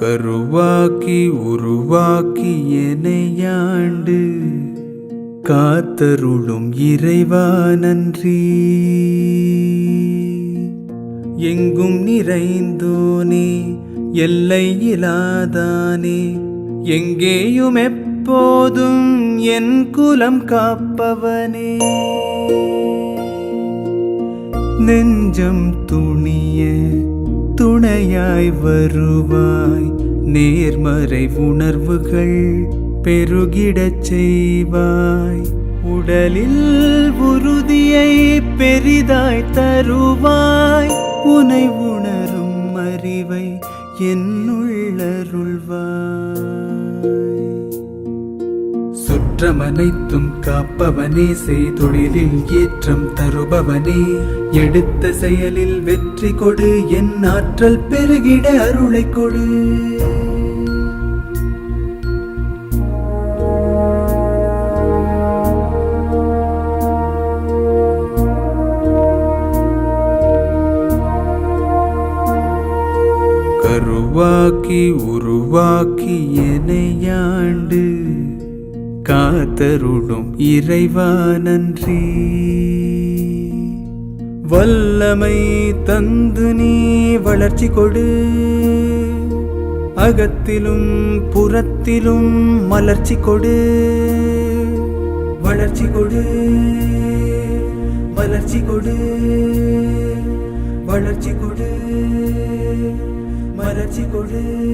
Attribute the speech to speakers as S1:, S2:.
S1: கருவாக்கி உருவாக்கி எனையாண்டு காத்தருளும் இறைவா நன்றி. எங்கும் நிறைந்தோனே எல்லை இலாதானே எங்கேயும் எப்போதும் என் குலம் காப்பவனே. நெஞ்சம் துணிய துணையாய் வருவாய். நேர்மறை உணர்வுகள் பெருகிடச் செய்வாய். உடலில் உறுதியை பெரிதாய் தருவாய். உனை உணரும் அறிவை என்னுள்ளருள்வாய் சுற்றமனைத்தும் காப்பவனே செய்தொழிலில் ஏற்றம் தருபவனே. எடுத்த செயலில் வெற்றி கொடு என் ஆற்றல் பெருகிட அருளை கொடு. கருவாக்கி உருவாக்கி எனையாண்டு காத்தருளும் இறைவா நன்றி. வல்லமை தந்து நீ வளர்ச்சி கொடு. அகத்திலும் புறத்திலும் மலர்ச்சி கொடு. வளர்ச்சி கொடு. மலர்ச்சி கொடு. வளர்ச்சி கொடு. மலர்ச்சி கொடு.